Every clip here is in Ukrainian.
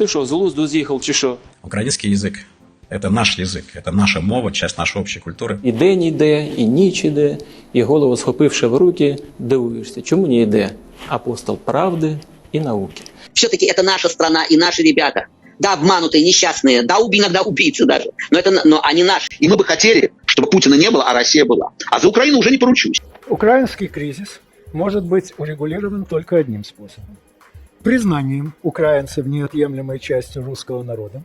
Ти що, з глузду з'їхав чи що? Украинский язык – это наш язык, это наша мова, часть нашей общей культуры. І день іде, і ніч іде, і голову схопивши в руки, дивуєшся, чому не йде апостол правди і науки. все-таки это наша страна и наши ребята. Да, обманутые, несчастные, да, уби- иногда убийцы даже, но, это, на- но они наши. И мы бы хотели, чтобы Путина не было, а Россия была. А за Украину уже не поручусь. Украинский кризис может быть урегулирован только одним способом. Признанием украинцев неотъемлемой частью русского народа,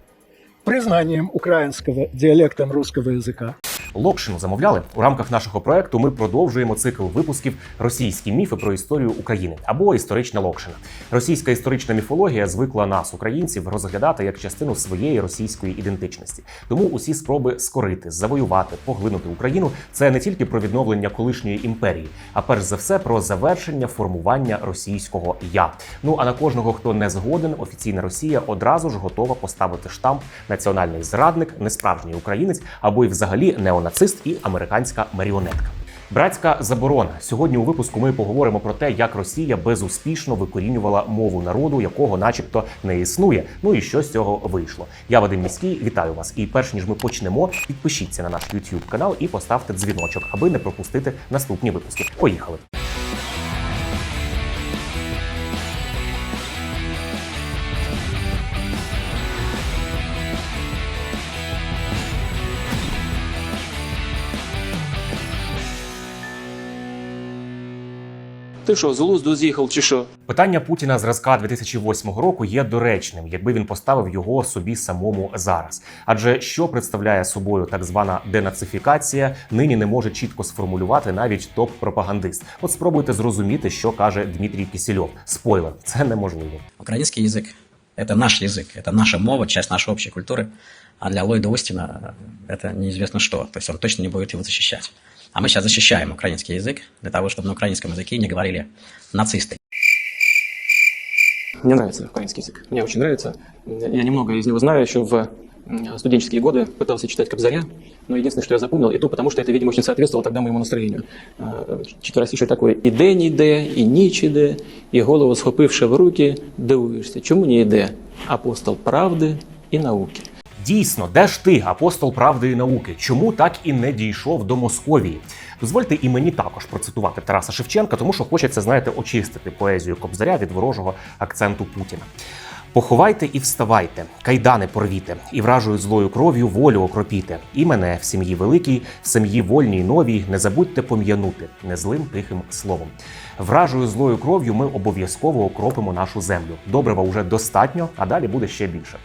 признанием украинского диалектом русского языка, Локшину замовляли у рамках нашого проекту. Ми продовжуємо цикл випусків російські міфи про історію України або історична Локшина. Російська історична міфологія звикла нас, українців, розглядати як частину своєї російської ідентичності. Тому усі спроби скорити, завоювати, поглинути Україну це не тільки про відновлення колишньої імперії, а перш за все про завершення формування російського я. Ну а на кожного, хто не згоден, офіційна Росія одразу ж готова поставити штамп національний зрадник, несправжній українець або й взагалі неонацист і американська маріонетка. Братська заборона. Сьогодні у випуску ми поговоримо про те, як Росія безуспішно викорінювала мову народу, якого, начебто, не існує. Ну і що з цього вийшло. Я Вадим Міський, вітаю вас. І перш ніж ми почнемо, підпишіться на наш YouTube канал і поставте дзвіночок, аби не пропустити наступні випуски. Поїхали. Ти що, з глузду з'їхав чи що? Питання Путіна зразка 2008 року є доречним, якби він поставив його собі самому зараз. Адже що представляє собою так звана денацифікація, нині не може чітко сформулювати навіть топ-пропагандист. От спробуйте зрозуміти, що каже Дмитрій Кісельов. Спойлер, це неможливо. Украинский язык – это наш язык, это наша мова, часть нашей общей культуры. А для Ллойда Остина это неизвестно что. То есть он точно не будет его защищать. А мы сейчас защищаем украинский язык для того, чтобы на украинском языке не говорили нацисты. Мне нравится украинский язык. Мне очень нравится. Я немного из него знаю еще в м, студенческие годы. Пытался читать Кобзаря, но единственное, что я запомнил, и то потому, что это, видимо, очень соответствовало тогда моему настроению. А, Четверостишее такое. І день іде, і ніч іде, і голову схопивши в руки, дивуєшся, чому не йде апостол правди і науки. Дійсно, де ж ти, апостол правди і науки? Чому так і не дійшов до Московії? Дозвольте і мені також процитувати Тараса Шевченка, тому що хочеться, знаєте, очистити поезію Кобзаря від ворожого акценту Путіна. Поховайте і вставайте, кайдани порвіте, і вражою злою кров'ю волю окропіте. І мене в сім'ї великій, в сім'ї вольній новій, не забудьте пом'янути незлим тихим словом. Вражою злою кров'ю ми обов'язково окропимо нашу землю. Добрива вже достатньо, а далі буде ще більше.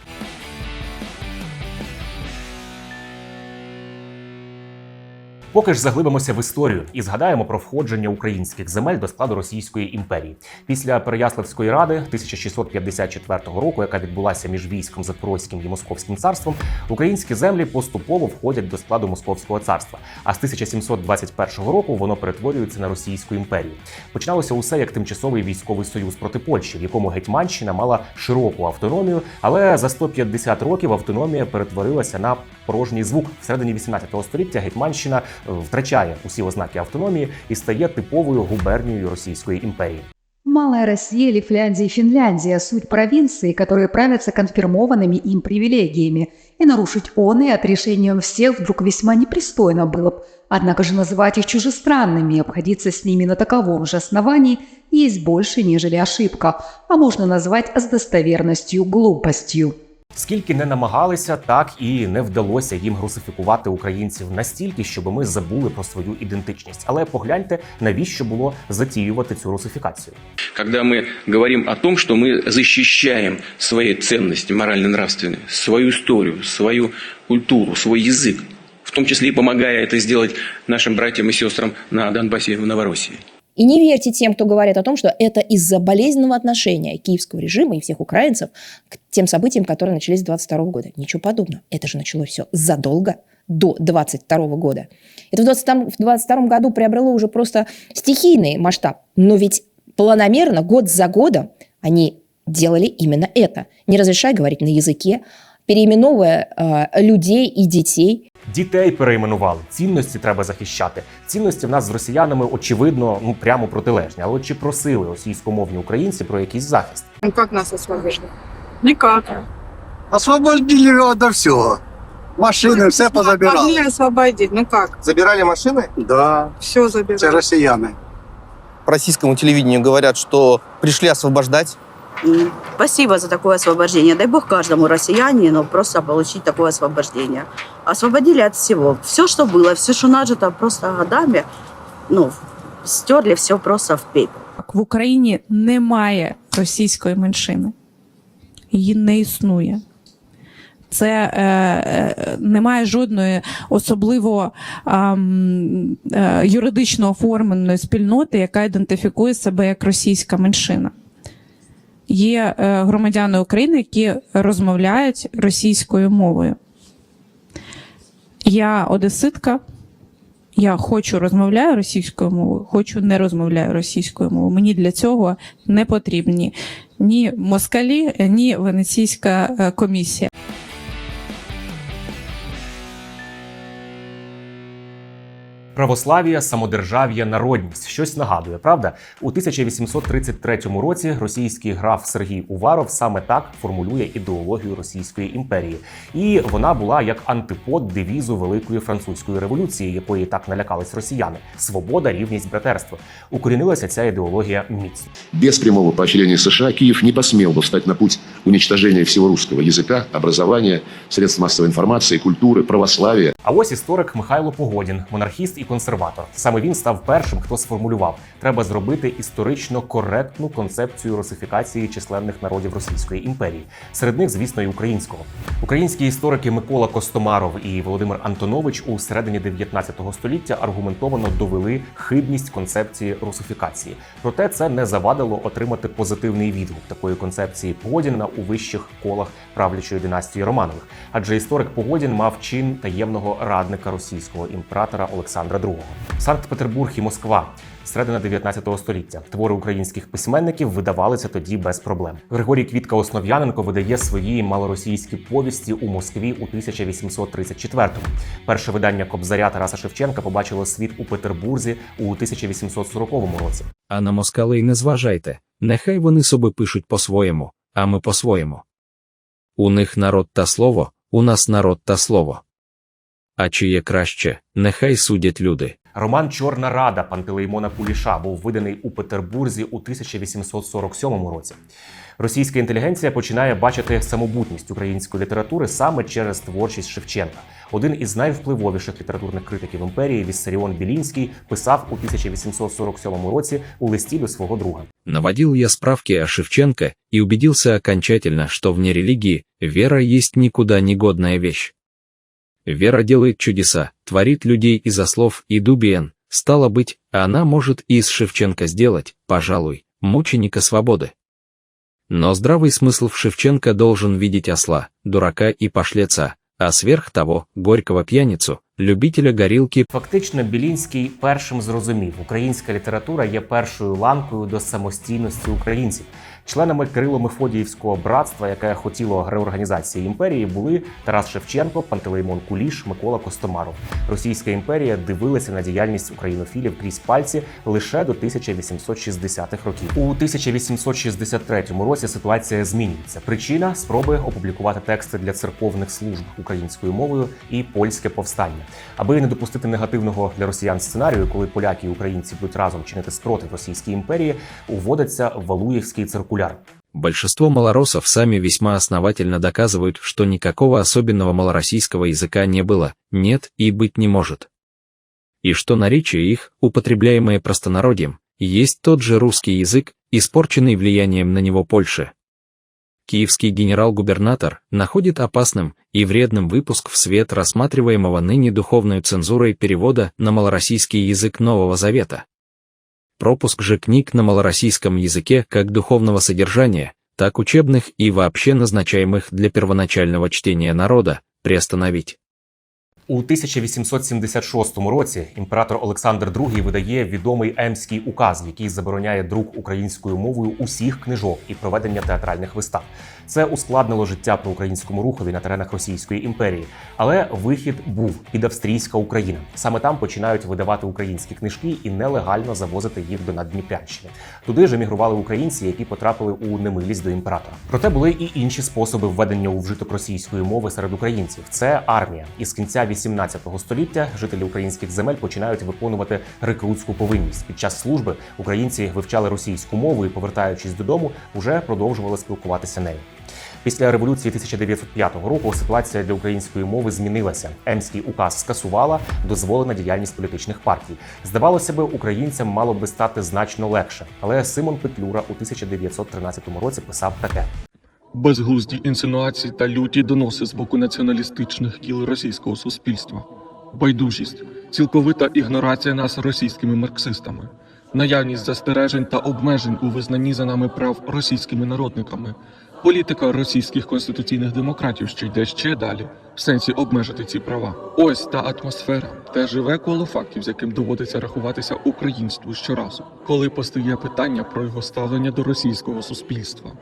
Поки ж заглибимося в історію і згадаємо про входження українських земель до складу Російської імперії після Переяславської ради 1654 року, яка відбулася між військом Запорозьким і Московським царством, українські землі поступово входять до складу Московського царства. А з 1721 року воно перетворюється на Російську імперію. Починалося усе як тимчасовий військовий союз проти Польщі, в якому Гетьманщина мала широку автономію, але за 150 років автономія перетворилася на порожній звук. Всередині 18 століття Гетьманщина втрачає усі ознаки автономії і стає типовою губернією Російської імперії. Малая Россия или Финляндия и Финляндия – суть провинции, которые правятся конфирмованными им привилегиями, и нарушить он и от решением всех вдруг весьма непристойно было б. Однако же называть их чужестранными и обходиться с ними на таковом же основании есть больше, нежели ошибка, а можно назвать с достоверностью глупостью. Скільки не намагалися, так і не вдалося їм русифікувати українців настільки, щоб ми забули про свою ідентичність. Але погляньте, навіщо було затіювати цю русифікацію. когда мы говорим о том, что мы защищаем свои ценности морально-нравственные, свою историю, свою культуру, свой язык, в том числе и помогая это сделать нашим братьям и сестрам на Донбассе и в Новороссии. И не верьте тем, кто говорит о том, что это из-за болезненного отношения киевского режима и всех украинцев к тем событиям, которые начались 22 года. Ничего подобного. Это же началось все задолго до 22 года. Это в 22, в 22 году приобрело уже просто стихийный масштаб. Но ведь планомерно, год за годом, они делали именно это, не разрешая говорить на языке, переименовывая э, людей и детей Дітей перейменували, цінності треба захищати. Цінності в нас з росіянами очевидно ну прямо протилежні. Але чи просили російськомовні українці про якийсь захист? Ну как нас освободили? Никак. Освободили его от всего. Машины все Могли позабирали. освободить. Ну как? Забирали машины? Да, Все забирали. россияне. По российскому телевидению говорят, что пришли освобождать. Спасибо за такое освобождение. Дай бог каждому россиянину просто получить такое освобождение. Освободили от всего. Все, что было, все, что нажито просто годами, ну, стерли все просто в пепел. В Україні немає російської меншини. Її не існує. Це е, е, немає жодної особливо ем, е, юридично оформленої спільноти, яка ідентифікує себе як російська меншина. Є е, громадяни України, які розмовляють російською мовою. Я одеситка, я хочу розмовляю російською мовою, хочу не розмовляю російською мовою. Мені для цього не потрібні ні москалі, ні венеційська е, комісія. Православ'я, самодержав'я, народність щось нагадує, правда? У 1833 році російський граф Сергій Уваров саме так формулює ідеологію Російської імперії, і вона була як антипод девізу Великої французької революції, якої так налякались росіяни: свобода, рівність, братерство. Укорінилася ця ідеологія міцно. Без прямого поощрения США Киев не посмел бы встать на путь уничтожения всего русского языка, образования, средств массовой информации, культуры, православия. А ось історик Михайло Погодін, монархіст і консерватор. Саме він став першим, хто сформулював: треба зробити історично коректну концепцію русифікації численних народів Російської імперії. Серед них, звісно, і українського. Українські історики Микола Костомаров і Володимир Антонович у середині 19 століття аргументовано довели хибність концепції русифікації. Проте це не завадило отримати позитивний відгук такої концепції Погодіна у вищих колах правлячої династії Романових. Адже історик Погодін мав чин таємного радника російського імператора Олександра II. Санкт-Петербург і Москва. Середина 19 століття твори українських письменників видавалися тоді без проблем. Григорій Квітка Основ'яненко видає свої малоросійські повісті у Москві у 1834-му. Перше видання Кобзаря Тараса Шевченка побачило світ у Петербурзі у 1840 році. А на москалей не зважайте, нехай вони собі пишуть по-своєму, а ми по-своєму. У них народ та слово, у нас народ та слово. А чиє краще, нехай судять люди. Роман Чорна Рада Пантелеймона Куліша був виданий у Петербурзі у 1847 році. Російська інтелігенція починає бачити самобутність української літератури саме через творчість Шевченка. Один із найвпливовіших літературних критиків імперії Віссаріон Білінський писав у 1847 році у листі до свого друга. Наводил я справки о Шевченко и убедился окончательно, что вне религии вера есть никуда не годная вещь. Вера делает чудеса, творит людей из слов и дубиен, стало быть, она может и из Шевченко сделать, пожалуй, мученика свободы. Но здравый смысл в Шевченко должен видеть осла, дурака и пошлеца, а сверх того, горького пьяницу, любителя горілки. Фактично, Білінський першим зрозумів, українська література є першою ланкою до самостійності українців. Членами Кирило-Мефодіївського братства, яке хотіло реорганізації імперії, були Тарас Шевченко, Пантелеймон Куліш, Микола Костомаров. Російська імперія дивилася на діяльність українофілів крізь пальці лише до 1860-х років. У 1863 році ситуація змінюється. Причина спроби опублікувати тексти для церковних служб українською мовою і польське повстання, аби не допустити негативного для росіян сценарію, коли поляки і українці будуть разом чинити спротив Російській імперії, уводиться Валуєвський циркуляр. Большинство малоросов сами весьма основательно доказывают, что никакого особенного малороссийского языка не было, нет и быть не может. И что наречие их, употребляемое простонародьем, есть тот же русский язык, испорченный влиянием на него Польши. Киевский генерал-губернатор находит опасным и вредным выпуск в свет рассматриваемого ныне духовной цензурой перевода на малороссийский язык Нового Завета. Пропуск же книг на малороссийском языке как духовного содержания, так учебных и вообще назначаемых для первоначального чтения народа, приостановить. У 1876 році імператор Олександр II видає відомий Емський указ, який забороняє друк українською мовою усіх книжок і проведення театральних вистав. Це ускладнило життя проукраїнському рухові на теренах Російської імперії. Але вихід був під австрійська Україна. Саме там починають видавати українські книжки і нелегально завозити їх до Наддніпрянщини. Туди ж емігрували українці, які потрапили у немилість до імператора. Проте були і інші способи введення у вжиток російської мови серед українців. Це армія. І з кінця 18 століття жителі українських земель починають виконувати рекрутську повинність. Під час служби українці вивчали російську мову і, повертаючись додому, вже продовжували спілкуватися нею. Після революції 1905 року ситуація для української мови змінилася. Емський указ скасувала дозволена діяльність політичних партій. Здавалося би, українцям мало би стати значно легше. Але Симон Петлюра у 1913 році писав таке: безглузді інсинуації та люті доноси з боку націоналістичних кіл російського суспільства, байдужість, цілковита ігнорація нас російськими марксистами, наявність застережень та обмежень у визнанні за нами прав російськими народниками, політика російських конституційних демократів, що йде ще далі, в сенсі обмежити ці права. Ось та атмосфера, те живе коло фактів, з яким доводиться рахуватися українству щоразу, коли постає питання про його ставлення до російського суспільства.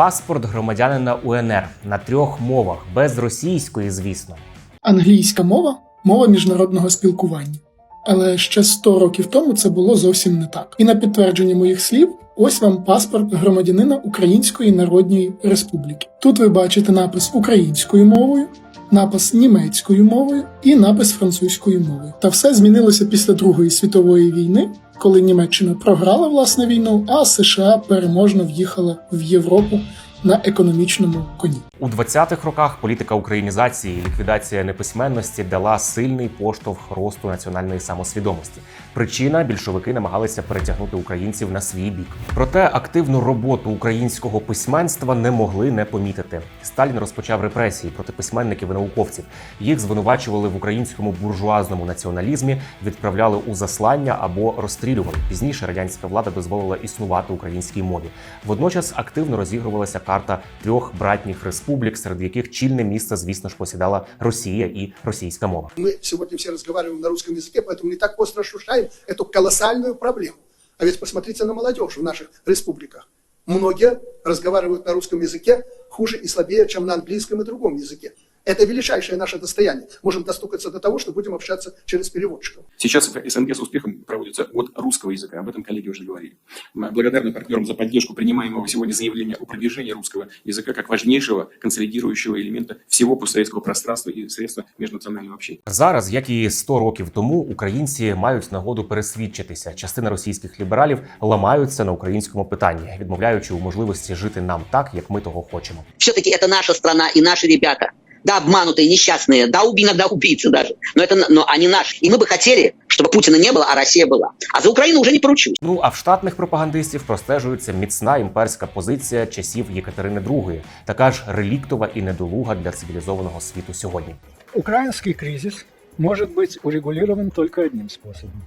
паспорт громадянина УНР на трьох мовах, без російської, звісно. Англійська мова мова міжнародного спілкування. Але ще 100 років тому це було зовсім не так. І на підтвердження моїх слів, ось вам паспорт громадянина Української Народної Республіки. Тут ви бачите напис українською мовою, напис німецькою мовою і напис французькою мовою. Та все змінилося після Другої світової війни, коли Німеччина програла власне війну, а США переможно в'їхала в Європу на економічному коні. У 20-х роках політика українізації і ліквідація неписьменності дала сильний поштовх росту національної самосвідомості. Причина більшовики намагалися перетягнути українців на свій бік. Проте активну роботу українського письменства не могли не помітити. Сталін розпочав репресії проти письменників і науковців. Їх звинувачували в українському буржуазному націоналізмі, відправляли у заслання або розстрілювали. Пізніше радянська влада дозволила існувати українській мові. Водночас активно розігрувалася карта трьох братніх республік, серед яких чільне місце, звісно ж, посідала Росія і російська мова. Мы сегодня все разговариваем на русском языке, поэтому не так остро ощущаем эту колоссальную проблему. А ведь посмотрите на молодежь в наших республиках. Многие разговаривают на русском языке хуже и слабее, чем на английском и другом языке. Это величайшее наше достояние. Можем достукаться до того, что будем общаться через переводчиков. Сейчас в СНГ с успехом проводится от русского языка. Об этом коллеги уже говорили. Мы благодарны партнерам за поддержку принимаемого сегодня заявления о продвижении русского языка как важнейшего консолидирующего элемента всего постсоветского пространства и средства межнационального общения. Зараз, як і 100 років тому, українці мають нагоду пересвідчитися. Частина російських лібералів ламаються на українському питанні, відмовляючи у можливості жити нам так, як ми того хочемо. Все-таки это наша страна и наши ребята. Да, обманутые, несчастные, да, уби- иногда убийцы даже. Но, это, но они наши. И мы бы хотели, чтобы Путина не было, а Россия была. А за Украину уже не поручусь. Ну а в штатних пропагандистів простежується міцна імперська позиція часів Єкатерини II, така ж реліктова і недолуга для цивілізованого світу сьогодні. Украинский кризис может быть урегулирован только одним способом.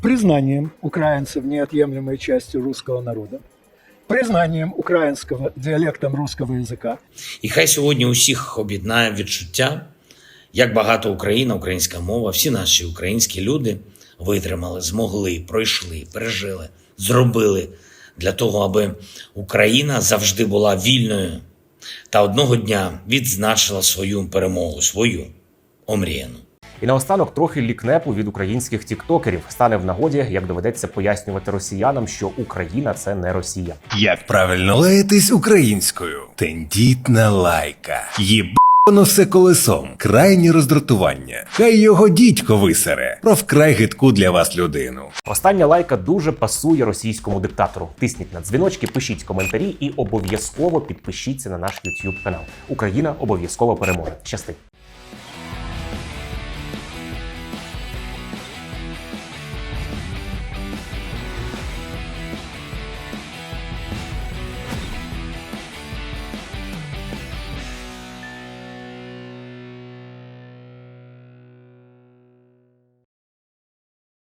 Признанием украинцев неотъемлемой частью русского народа, признанием украинского диалектом русского языка, І хай сьогодні усіх об'єднає відчуття, як багато Україна, українська мова, всі наші українські люди витримали, змогли, пройшли, пережили, зробили для того, аби Україна завжди була вільною та одного дня відзначила свою перемогу, свою омріяну. І наостанок трохи лікнепу від українських тіктокерів стане в нагоді, як доведеться пояснювати росіянам, що Україна це не Росія. Як правильно лаятись українською? Тендітна лайка. Єбано все колесом. Крайні роздратування. Хай його дідько висере. Про вкрай гидку для вас людину. Остання лайка дуже пасує російському диктатору. Тисніть на дзвіночки, пишіть коментарі і обов'язково підпишіться на наш YouTube канал. Україна обов'язково переможе. Щасти!